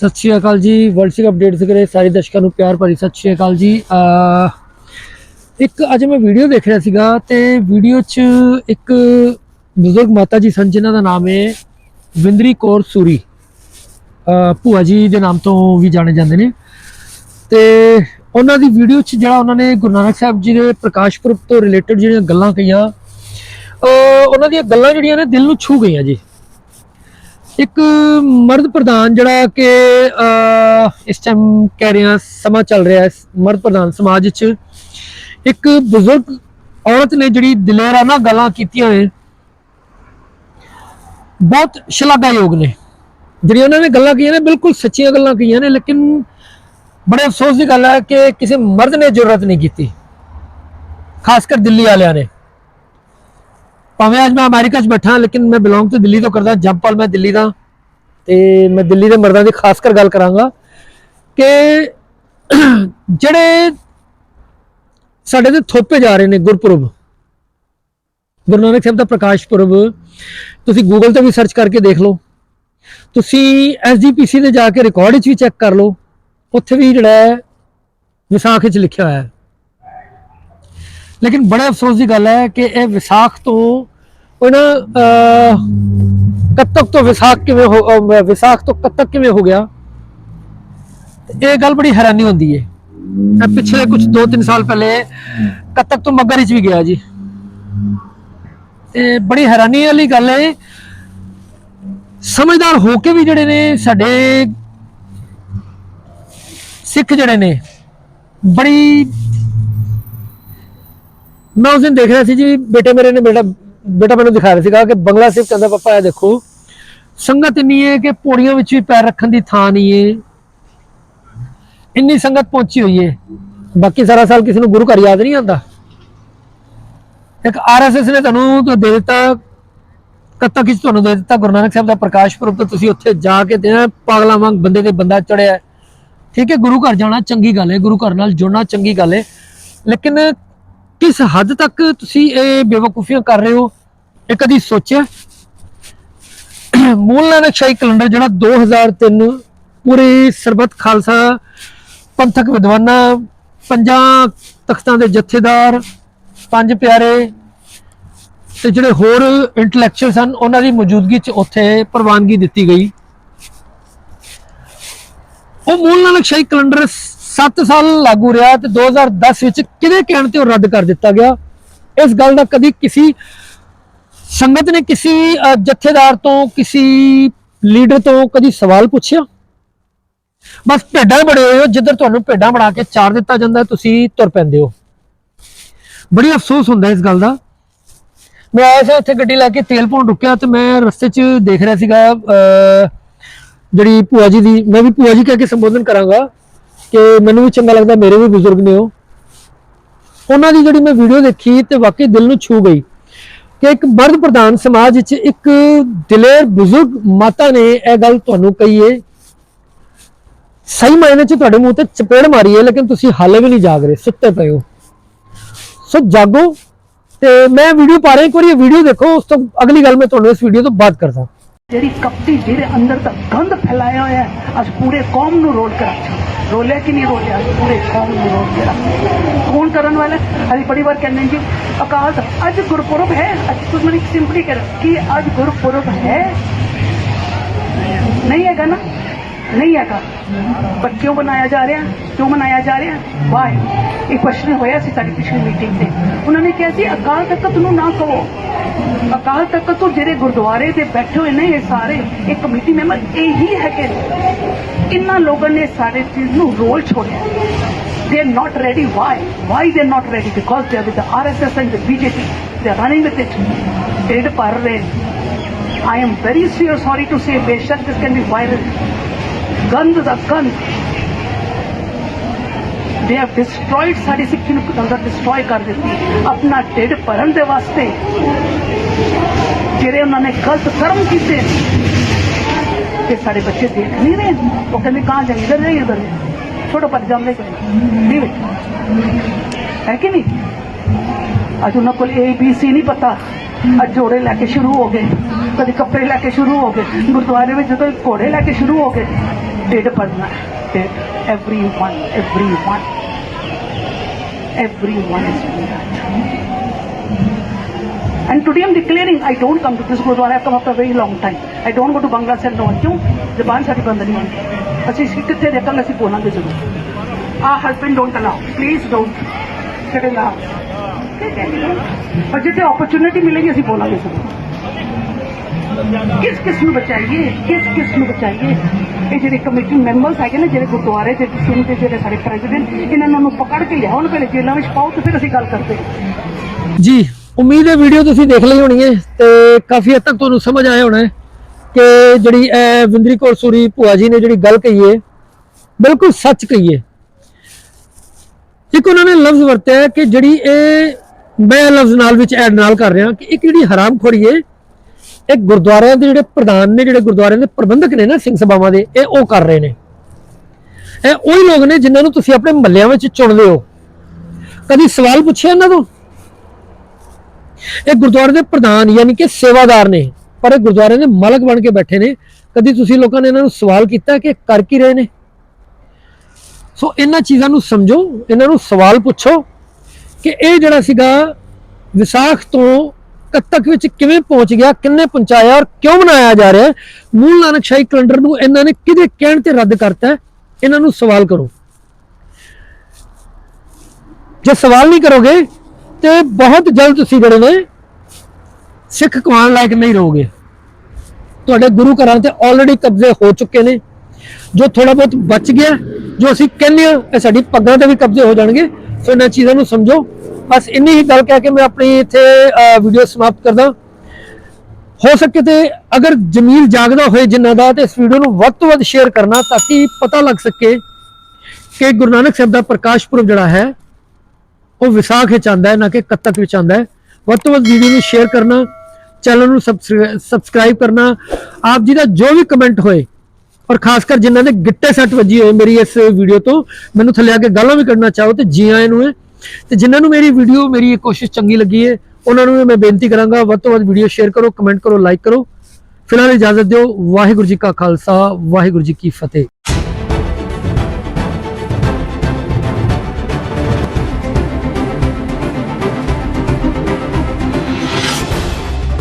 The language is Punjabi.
ਸਤਿ ਸ਼੍ਰੀ ਅਕਾਲ ਜੀ ਵਰਲਡ ਸਿਕ ਅਪਡੇਟਸ ਕਰੇ ਸਾਰੇ ਦਰਸ਼ਕਾਂ ਨੂੰ ਪਿਆਰ ਭਰੀ ਸਤਿ ਸ਼੍ਰੀ ਅਕਾਲ ਜੀ। ਇੱਕ ਅੱਜ ਮੈਂ ਵੀਡੀਓ ਦੇਖ ਰਿਹਾ ਸੀਗਾ ਤੇ ਵੀਡੀਓ 'ਚ ਇੱਕ ਬਜ਼ੁਰਗ ਮਾਤਾ ਜੀ ਸਨ, ਜਿਨ੍ਹਾਂ ਦਾ ਨਾਮ ਹੈ ਵਿੰਦਰੀ ਕੌਰ ਸੂਰੀ। ਭੂਆ ਜੀ ਦੇ ਨਾਮ ਤੋਂ ਵੀ ਜਾਣੇ ਜਾਂਦੇ ਨੇ। ਤੇ ਉਹਨਾਂ ਦੀ ਵੀਡੀਓ 'ਚ ਜਿਹੜਾ ਉਹਨਾਂ ਨੇ ਗੁਰੂ ਨਾਨਕ ਸਾਹਿਬ ਜੀ ਦੇ ਪ੍ਰਕਾਸ਼ ਪੁਰਬ ਤੋਂ ਰਿਲੇਟਡ ਜਿਹੜੀਆਂ ਗੱਲਾਂ ਕਹੀਆਂ ਉਹਨਾਂ ਦੀਆਂ ਗੱਲਾਂ ਜਿਹੜੀਆਂ ਨੇ ਦਿਲ ਨੂੰ ਛੂ ਗਈਆਂ ਜੀ। ਇੱਕ ਮਰਦ ਪ੍ਰਧਾਨ ਜਿਹੜਾ ਕਿ ਇਸ ਟਾਈਮ ਕਹਿ ਰਿਹਾ, ਸਮਾਂ ਚੱਲ ਰਿਹਾ ਹੈ, ਮਰਦ ਪ੍ਰਧਾਨ ਸਮਾਜ ਵਿੱਚ ਇੱਕ ਬਜ਼ੁਰਗ ਔਰਤ ਨੇ ਜਿਹੜੀ ਦਲੇਰਾਨਾ ਗੱਲਾਂ ਕੀਤੀਆਂ ਨੇ, ਬਹੁਤ ਸ਼ਲਾਘਾਯੋਗ ਨੇ। ਜਿਹੜੀਆਂ ਉਹਨਾਂ ਨੇ ਗੱਲਾਂ ਕਹੀਆਂ ਨੇ, ਬਿਲਕੁਲ ਸੱਚੀਆਂ ਗੱਲਾਂ ਕਹੀਆਂ ਨੇ, ਲੇਕਿਨ ਬੜੇ ਅਫਸੋਸ ਦੀ ਗੱਲ ਹੈ ਕਿ ਕਿਸੇ ਮਰਦ ਨੇ ਜ਼ਰੂਰਤ ਨਹੀਂ ਕੀਤੀ। ਖਾਸ ਕਰ ਦਿੱਲੀ ਵਾਲਿਆਂ ਨੇ। ਭਾਵੇਂ ਅੱਜ ਮੈਂ ਅਮਰੀਕਾ 'ਚ ਬੈਠਾ, ਲੇਕਿਨ ਮੈਂ ਬਿਲੋਂਗ ਟੂ ਦਿੱਲੀ ਤੋਂ ਕਰਦਾ ਜੰਪਲ ਮੈਂ ਦਿੱਲੀ ਦਾ। ਤੇ ਮੈਂ ਦਿੱਲੀ ਦੇ ਮਰਦਾਂ ਦੀ ਖਾਸ ਕਰ ਗੱਲ ਕਰਾਂਗਾ ਕਿ ਜਿਹੜੇ ਸਾਡੇ ਤੇ ਥੋਪੇ ਜਾ ਰਹੇ ਨੇ ਗੁਰਪੁਰਬ, ਗੁਰੂ ਨਾਨਕ ਸਾਹਿਬ ਦਾ ਪ੍ਰਕਾਸ਼ ਪੁਰਬ, ਤੁਸੀਂ ਗੂਗਲ ਤੇ ਵੀ ਸਰਚ ਕਰਕੇ ਦੇਖ ਲਓ। ਤੁਸੀਂ ਐਸਜੀਪੀਸੀ ਤੇ ਜਾ ਕੇ ਰਿਕਾਰਡ ਵਿੱਚ ਵੀ ਚੈੱਕ ਕਰ ਲਓ। ਉੱਥੇ ਵੀ ਜਿਹੜਾ ਵਿਸਾਖ ਵਿੱਚ ਲਿਖਿਆ ਹੋਇਆ ਹੈ। ਲੇਕਿਨ ਬੜੇ ਅਫਸੋਸ ਦੀ ਗੱਲ ਹੈ ਕਿ ਇਹ ਵਿਸਾਖ ਤੋਂ ਉਹ ਕੱਤਕ ਤੋਂ ਵਿਸਾਖ ਕਿਵੇਂ ਹੋ ਵਿਸਾਖ ਤੋਂ ਕੱਤਕ ਕਿਵੇਂ ਹੋ ਗਿਆ? ਇਹ ਗੱਲ ਬੜੀ ਹੈਰਾਨੀ ਹੁੰਦੀ ਹੈ ਮੈਂ ਪਿਛਲੇ ਕੁਝ 2-3 ਸਾਲ ਪਹਿਲੇ ਕੱਤਕ ਤੋਂ ਮੱਗਰ ਵਿੱਚ ਵੀ ਗਿਆ ਜੀ। ਤੇ ਬੜੀ ਹੈਰਾਨੀ ਵਾਲੀ ਗੱਲ ਹੈ ਸਮਝਦਾਰ ਹੋ ਕੇ ਵੀ ਜਿਹੜੇ ਨੇ ਸਾਡੇ ਸਿੱਖ ਜਿਹੜੇ ਨੇ, ਬੜੀ ਮੈਂ ਉਸ ਦਿਨ ਦੇਖ ਰਿਹਾ ਸੀ ਜੀ, ਬੇਟੇ ਮੇਰੇ ਨੇ ਬੇਟਾ ਬੇਟਾ ਮੈਨੂੰ ਦਿਖਾ ਰਿਹਾ ਸੀਗਾ ਕਿ ਬੰਗਲਾ ਸਾਹਿਬ ਕਹਿੰਦਾ, ਪਾਪਾ ਇਹ ਦੇਖੋ, ਸੰਗਤ ਇੰਨੀ ਹੈ ਕਿ ਪੌੜੀਆਂ ਵਿੱਚ ਵੀ ਪੈਰ ਰੱਖਣ ਦੀ ਥਾਂ ਨਹੀਂ ਹੈ। ਇੰਨੀ ਸੰਗਤ ਪਹੁੰਚੀ ਹੋਈ ਹੈ। ਬਾਕੀ ਸਾਰਾ ਸਾਲ ਕਿਸੇ ਨੂੰ ਗੁਰੂ ਘਰ ਯਾਦ ਨਹੀਂ ਆਉਂਦਾ। ਇੱਕ ਆਰਐਸਐਸ ਨੇ ਤੁਹਾਨੂੰ ਤਾਂ ਦੇ ਦਿੱਤਾ, ਕੱਤਾ ਕਿਸ ਤੁਹਾਨੂੰ ਦੇ ਦਿੱਤਾ, ਗੁਰੂ ਨਾਨਕ ਸਾਹਿਬ ਦਾ ਪ੍ਰਕਾਸ਼ ਪੁਰਬ ਤੇ ਤੁਸੀਂ ਉੱਥੇ ਜਾ ਕੇ ਤੇ ਪਾਗਲਾਂ ਵਾਂਗ ਬੰਦੇ ਤੇ ਬੰਦਾ ਚੜਿਆ ਠੀਕ ਹੈ, ਗੁਰੂ ਘਰ ਜਾਣਾ ਚੰਗੀ ਗੱਲ ਹੈ, ਗੁਰੂ ਘਰ ਨਾਲ ਜੁੜਨਾ ਚੰਗੀ ਗੱਲ ਹੈ। ਲੇਕਿਨ ਕਿਸ ਹੱਦ ਤੱਕ ਤੁਸੀਂ ਇਹ ਬੇਵਕੂਫੀਆਂ ਕਰ ਰਹੇ ਹੋ? ਇਹ ਕਦੀ ਸੋਚਿਆ? ਮੂਲ ਨਾਨਕ ਸ਼ਾਹੀ ਕੈਲੰਡਰ ਜਿਹੜਾ 2003 ਪੂਰੇ ਸਰਬੱਤ ਖਾਲਸਾ ਪੰਥਕ ਵਿਦਵਾਨਾਂ, ਪੰਜਾਂ ਤਖਤਾਂ ਦੇ ਜਥੇਦਾਰ, ਪੰਜ ਪਿਆਰੇ ਤੇ ਜਿਹੜੇ ਹੋਰ ਇੰਟੈਲੈਕਚੁਅਲ ਸਨ ਉਹਨਾਂ ਦੀ ਮੌਜੂਦਗੀ 'ਚ ਉੱਥੇ ਪ੍ਰਵਾਨਗੀ ਦਿੱਤੀ ਗਈ। ਉਹ ਮੂਲ ਨਾਨਕ ਸ਼ਾਹੀ ਕੈਲੰਡਰ 7 ਸਾਲ ਲਾਗੂ ਰਿਹਾ ਤੇ 2010 ਵਿੱਚ ਕਿਹਦੇ ਕਹਿਣ ਤੇ ਉਹ ਰੱਦ ਕਰ ਦਿੱਤਾ ਗਿਆ? ਇਸ ਗੱਲ ਦਾ ਕਦੀ ਕਿਸੇ ਸੰਗਤ ਨੇ ਕਿਸੇ ਅਹ, ਜਥੇਦਾਰ ਤੋਂ ਕਿਸੇ ਲੀਡਰ ਤੋਂ ਕਦੀ ਸਵਾਲ ਪੁੱਛਿਆ? ਬਸ ਭੇਡਾਂ ਬੜੇ ਹੋਏ ਹੋ ਜਿੱਧਰ ਤੁਹਾਨੂੰ ਭੇਡਾਂ ਬਣਾ ਕੇ ਚਾਰ ਦਿੱਤਾ ਜਾਂਦਾ ਤੁਸੀਂ ਤੁਰ ਪੈਂਦੇ ਹੋ। ਬੜੀ ਅਫਸੋਸ ਹੁੰਦਾ ਇਸ ਗੱਲ ਦਾ। ਮੈਂ ਆਇਆ ਸੀ ਉੱਥੇ ਗੱਡੀ ਲੈ ਕੇ ਤੇਲ ਪਾਉਣ ਰੁਕਿਆ ਤੇ ਮੈਂ ਰਸਤੇ 'ਚ ਦੇਖ ਰਿਹਾ ਸੀਗਾ ਜਿਹੜੀ ਭੂਆ ਜੀ ਦੀ ਮੈਂ ਵੀ ਭੂਆ ਜੀ ਕਹਿ ਕੇ ਸੰਬੋਧਨ ਕਰਾਂਗਾ। ਕਿ ਮੈਨੂੰ ਵੀ ਚੰਗਾ ਲੱਗਦਾ, ਮੇਰੇ ਵੀ ਬਜ਼ੁਰਗ ਨੇ ਉਹ। ਉਹਨਾਂ ਦੀ ਜਿਹੜੀ ਮੈਂ ਵੀਡੀਓ ਦੇਖੀ ਤੇ ਵਾਕਈ ਦਿਲ ਨੂੰ ਛੂ ਗਈ ਕਿ ਇੱਕ ਮਰਦ ਪ੍ਰਧਾਨ ਸਮਾਜ ਵਿੱਚ ਇੱਕ ਦਲੇਰ ਬਜ਼ੁਰਗ ਮਾਤਾ ਨੇ ਇਹ ਗੱਲ ਤੁਹਾਨੂੰ ਕਹੀ ਸਹੀ ਮਾਇਨੇ 'ਚ ਤੁਹਾਡੇ ਮੂੰਹ ਤੇ ਚਪੇੜ ਮਾਰੀ ਹੈ ਲੇਕਿਨ ਤੁਸੀਂ ਹਾਲੇ ਵੀ ਨਹੀਂ ਜਾਗ ਰਹੇ, ਸੁੱਤੇ ਪਏ ਹੋ। ਸੋ ਜਾਗੋ ਤੇ ਮੈਂ ਵੀਡੀਓ ਪਾ ਰਿਹਾ, ਇੱਕ ਵਾਰੀ ਇਹ ਵੀਡੀਓ ਦੇਖੋ, ਉਸ ਤੋਂ ਅਗਲੀ ਗੱਲ ਮੈਂ ਤੁਹਾਨੂੰ ਇਸ ਵੀਡੀਓ ਤੋਂ ਬਾਅਦ ਕਰਦਾ। ਜਿਹੜੀ ਕਪਟੀ ਜਿਹਦੇ ਅੰਦਰ ਤੱਕ ਗੰਦ ਫੈਲਾਇਆ ਹੋਇਆ ਹੈ, ਅੱਜ ਪੂਰੇ ਕੌਮ ਨੂੰ ਰੋਲ ਕਰ ਰੋਲਿਆ ਕਿ ਨਹੀਂ ਰੋਲਿਆ? ਪੂਰੇ ਕੌਮ ਨੂੰ ਰੋਲ ਕੌਣ ਕਰਨ ਵਾਲਾ ਹੈ? ਅਸੀਂ ਕਹਿੰਦੇ ਜੀ, ਅਕਾਲ ਅੱਜ ਗੁਰਪੁਰਬ ਹੈ। ਅੱਜ ਤੁਸੀਂ ਮੈਨੂੰ ਸਿੰਪਲੀ ਕਰ ਕਿ ਅੱਜ ਗੁਰਪੁਰਬ ਹੈ। ਨਹੀਂ ਹੈਗਾ ਨਾ? ਨਹੀਂ ਹੈਗਾ। ਪਰ ਕਿਉਂ ਬਣਾਇਆ ਜਾ ਰਿਹਾ? ਕਿਉਂ ਮਨਾਇਆ ਜਾ ਰਿਹਾ? ਵਾਈ ਇਹ ਕੁਐਸਚਨ ਹੋਇਆ ਸੀ ਸਾਡੀ ਪਿਛਲੀ ਮੀਟਿੰਗ ਤੇ। ਉਹਨਾਂ ਨੇ ਕਿਹਾ ਸੀ, ਅਕਾਲ ਤਖਤ ਨੂੰ ਨਾ ਕਹੋ। ਅਕਾਲ ਤਖਤ ਤੋਂ ਜਿਹੜੇ ਗੁਰਦੁਆਰੇ ਤੇ ਬੈਠੇ ਹੋਏ ਨੇ ਇਹ ਸਾਰੇ ਇਹ ਕਮੇਟੀ ਮੈਂਬਰ ਇਹੀ ਹੈਗੇ ਨੇ ਇਹਨਾਂ ਲੋਕਾਂ ਨੇ ਸਾਰੇ ਚੀਜ਼ ਨੂੰ ਰੋਲ ਛੋੜਿਆ they are not ready why why they are not ready because they are with the rss and the bjp they are running with it ਢਿੱਡ ਭਰ ਰਹੇ I am very serious, sorry to say, ਬੇਸ਼ੱਕ this can be viral. ਗੰਦ ਦਾ ਗੰਦ ਦੇ ਹੈਵ ਡਿਸਟਰੋਇਡ ਸਾਡੀ ਸਿੱਖੀ ਨੂੰ ਅੰਦਰ ਡਿਸਟਰੋਏ ਕਰ ਦਿੱਤੀ ਆਪਣਾ ਢਿੱਡ ਭਰਨ ਦੇ ਵਾਸਤੇ ਜਿਹੜੇ ਉਹਨਾਂ ਨੇ ਗਲਤ ਕਰਮ ਕੀਤੇ ਤੇ ਸਾਡੇ ਬੱਚੇ ਦੇਖ ਨਹੀਂ ਰਹੇ। ਉਹ ਕਹਿੰਦੇ ਕਹਾਂ ਜਾਈਏ ਇਧਰ ਨਹੀਂ ਇਧਰ ਛੋਟਾ ਪਰ ਜਾਂਦੇ ਕੋਈ ਨਹੀਂ ਹੈ ਕਿ ਨਹੀਂ? ਅੱਜ ਉਹਨਾਂ ਕੋਲ ਏ ਬੀ ਸੀ ਨਹੀਂ ਪਤਾ। ਅੱਜ ਜੋੜੇ ਲੈ ਕੇ ਸ਼ੁਰੂ ਹੋ ਗਏ। ਕਦੇ ਕੱਪੜੇ ਲੈ ਕੇ ਸ਼ੁਰੂ ਹੋ ਗਏ। ਗੁਰਦੁਆਰੇ ਵਿੱਚ ਜਦੋਂ ਘੋੜੇ ਲੈ ਕੇ ਸ਼ੁਰੂ ਹੋ ਗਏ ਢਿੱਡ ਭਰਨਾ ਹੈ ਤੇ everyone everyone everyone is And today I'm declaring I don't come to this Gurdwara. I've come after a very long time. I don't go to Bangla said no. ਕਿਉਂ ਜ਼ਬਾਨ ਸਾਡੀ ਬੰਦ ਨਹੀਂ ਹੁੰਦੀ ਅਸੀਂ ਸਿੱਖ ਕਿੱਥੇ ਦੇਖਾਂਗੇ ਅਸੀਂ ਬੋਲਾਂਗੇ ਜ਼ਰੂਰ ਆ husband don't allow please don't ਕਰੇ ਨਾ और जितने अपॉर्चुनिटी मिलेगी असं बोला नहीं सकते किस किस में बचाइए किस किस में बचाइए ਇਹ ਜਿਹੜੇ ਕਮੇਟੀ ਮੈਂਬਰਸ ਹੈਗੇ ਨੇ ਜਿਹੜੇ ਗੁਰਦੁਆਰੇ ਦੇ ਸਿੰਘ ਤੇ ਜਿਹੜੇ ਸਾਡੇ ਪ੍ਰੈਜ਼ੀਡੈਂਟ ਇਹਨਾਂ ਨੂੰ ਪਕੜ ਕੇ ਲਿਆਉਣ ਪਹਿਲੇ ਜੇਲ੍ਹਾਂ ਵਿੱਚ ਪਾਓ ਤੇ ਫਿਰ ਅਸੀਂ ਗੱਲ ਕਰਦੇ ਜੀ ਉਮੀਦ ਹੈ ਵੀਡੀਓ ਤੁਸੀਂ ਦੇਖ ਲਈ ਹੋਣੀ ਹੈ ਤੇ ਕਾਫੀ ਹੱਦ ਤੱਕ ਤੁਹਾਨੂੰ ਸਮਝ ਆਇਆ ਹੋਣਾ ਹੈ ਕਿ ਜਿਹੜੀ ਇਹ ਵਿੰਦਰੀ ਕੌਰ ਸੂਰੀ ਭੂਆ ਜੀ ਨੇ ਜਿਹੜੀ ਗੱਲ ਕਹੀ ਹੈ, ਬਿਲਕੁਲ ਸੱਚ ਕਹੀ ਹੈ। ਇੱਕ ਉਹਨਾਂ ਨੇ ਲਫ਼ਜ਼ ਵਰਤਿਆ ਕਿ ਜਿਹੜੀ ਇਹ ਮੈਂ ਲਫ਼ਜ਼ ਨਾਲ ਵਿੱਚ ਐਡ ਨਾਲ ਕਰ ਰਿਹਾ ਕਿ ਇੱਕ ਜਿਹੜੀ ਹਰਾਮਖੋਰੀ ਹੈ, ਇਹ ਗੁਰਦੁਆਰਿਆਂ ਦੇ ਜਿਹੜੇ ਪ੍ਰਧਾਨ ਨੇ, ਜਿਹੜੇ ਗੁਰਦੁਆਰਿਆਂ ਦੇ ਪ੍ਰਬੰਧਕ ਨੇ ਨਾ ਸਿੰਘ ਸਭਾਵਾਂ ਦੇ, ਇਹ ਉਹ ਕਰ ਰਹੇ ਨੇ। ਇਹ ਉਹੀ ਲੋਕ ਨੇ ਜਿਨ੍ਹਾਂ ਨੂੰ ਤੁਸੀਂ ਆਪਣੇ ਮੱਲਿਆਂ ਵਿੱਚ ਚੁਣਦੇ ਹੋ। ਕਦੀ ਸਵਾਲ ਪੁੱਛਿਆ ਇਹਨਾਂ ਤੋਂ? ਇਹ ਗੁਰਦੁਆਰੇ ਦੇ ਪ੍ਰਧਾਨ ਯਾਨੀ ਕਿ ਸੇਵਾਦਾਰ ਨੇ, ਪਰ ਇਹ ਗੁਰਦੁਆਰੇ ਦੇ ਮਾਲਕ ਬਣ ਕੇ ਬੈਠੇ ਨੇ। ਕਦੀ ਤੁਸੀਂ ਲੋਕਾਂ ਨੇ ਇਹਨਾਂ ਨੂੰ ਸਵਾਲ ਕੀਤਾ ਕਿ ਕਰ ਕੀ ਰਹੇ ਨੇ? ਸੋ ਇਹਨਾਂ ਚੀਜ਼ਾਂ ਨੂੰ ਸਮਝੋ, ਇਹਨਾਂ ਨੂੰ ਸਵਾਲ ਪੁੱਛੋ ਕਿ ਇਹ ਜਿਹੜਾ ਸੀਗਾ ਵਿਸਾਖ ਤੋਂ ਕੱਤਕ ਵਿੱਚ ਕਿਵੇਂ ਪਹੁੰਚ ਗਿਆ, ਕਿੰਨੇ ਪਹੁੰਚਾਇਆ ਔਰ ਕਿਉਂ ਮਨਾਇਆ ਜਾ ਰਿਹਾ ਹੈ? ਮੂਲ ਨਾਨਕ ਸ਼ਾਹੀ ਕੈਲੰਡਰ ਨੂੰ ਇਹਨਾਂ ਨੇ ਕਿਹਦੇ ਕਹਿਣ ਤੇ ਰੱਦ ਕਰਤਾ ਇਹਨਾਂ ਨੂੰ ਸਵਾਲ ਕਰੋ। ਜੇ ਸਵਾਲ ਨਹੀਂ ਕਰੋਗੇ ਤੇ ਬਹੁਤ ਜਲਦ ਤੁਸੀਂ ਜਿਹੜੇ ਨੇ ਸਿੱਖ ਕਮਾਨ ਲਾਇਕ ਨਹੀਂ ਰਹੋਗੇ। ਤੁਹਾਡੇ ਗੁਰੂ ਘਰਾਂ ਤੇ ਆਲਰੇਡੀ ਕਬਜ਼ੇ ਹੋ ਚੁੱਕੇ ਨੇ। ਜੋ ਥੋੜਾ ਬਹੁਤ ਬਚ ਗਿਆ, ਜੋ ਅਸੀਂ ਕਹਿੰਦੇ ਹਾਂ, ਇਹ ਸਾਡੀ ਪੱਗਾਂ ਤੇ ਵੀ ਕਬਜ਼ੇ ਹੋ ਜਾਣਗੇ। ਸੋ ਇਹਨਾਂ ਚੀਜ਼ਾਂ ਨੂੰ ਸਮਝੋ। ਬਸ ਇੰਨੀ ਹੀ ਗੱਲ ਕਹਿ ਕੇ ਮੈਂ ਆਪਣੀ ਇੱਥੇ ਵੀਡੀਓ ਸਮਾਪਤ ਕਰਦਾ। ਹੋ ਸਕੇ ਤੇ ਅਗਰ ਜਮੀਲ ਜਾਗਦਾ ਹੋਏ ਜਿਨ੍ਹਾਂ ਦਾ ਤੇ ਇਸ ਵੀਡੀਓ ਨੂੰ ਵੱਧ ਤੋਂ ਵੱਧ ਸ਼ੇਅਰ ਕਰਨਾ ਤਾਂ ਕਿ ਪਤਾ ਲੱਗ ਸਕੇ ਕਿ ਗੁਰੂ ਨਾਨਕ ਸਾਹਿਬ ਦਾ ਪ੍ਰਕਾਸ਼ ਪੁਰਬ ਜਿਹੜਾ ਹੈ ਉਹ ਵਿਸਾਖ ਵਿੱਚ ਆਉਂਦਾ ਹੈ, ਨਾ ਕਿ ਕੱਤਕ ਵਿੱਚ ਆਉਂਦਾ ਹੈ। ਵੱਧ ਤੋਂ ਵੱਧ ਵੀਡੀਓ ਨੂੰ ਸ਼ੇਅਰ ਕਰਨਾ ਚੈਨਲ ਨੂੰ ਸਬਸਕ੍ਰਾਈਬ ਕਰਨਾ। ਆਪ ਜੀ ਦਾ ਜੋ ਵੀ ਕਮੈਂਟ ਹੋਏ, ਔਰ ਖਾਸ ਕਰ ਜਿਨ੍ਹਾਂ ਦੇ ਗਿੱਟੇ ਸੱਟ ਵੱਜੀ ਹੋਏ ਮੇਰੀ ਇਸ ਵੀਡੀਓ ਤੋਂ, ਮੈਨੂੰ ਥੱਲੇ ਆ ਕੇ ਗਾਲਾਂ ਵੀ ਕੱਢਣਾ ਚਾਹੋ ਤੇ ਜੀ ਆਇਆਂ ਨੂੰ ਹੈ। ਤੇ ਜਿਨ੍ਹਾਂ ਨੂੰ ਮੇਰੀ ਵੀਡੀਓ ਮੇਰੀ ਇਹ ਕੋਸ਼ਿਸ਼ ਚੰਗੀ ਲੱਗੀ ਹੈ, ਉਹਨਾਂ ਨੂੰ ਵੀ ਮੈਂ ਬੇਨਤੀ ਕਰਾਂਗਾ, ਵੱਧ ਤੋਂ ਵੱਧ ਵੀਡੀਓ ਸ਼ੇਅਰ ਕਰੋ ਕਮੈਂਟ ਕਰੋ ਲਾਈਕ ਕਰੋ। ਫਿਲਹਾਲ ਇਜਾਜ਼ਤ ਦਿਓ। ਵਾਹਿਗੁਰੂ ਜੀ ਕਾ ਖਾਲਸਾ, ਵਾਹਿਗੁਰੂ ਜੀ ਕੀ ਫਤਿਹ।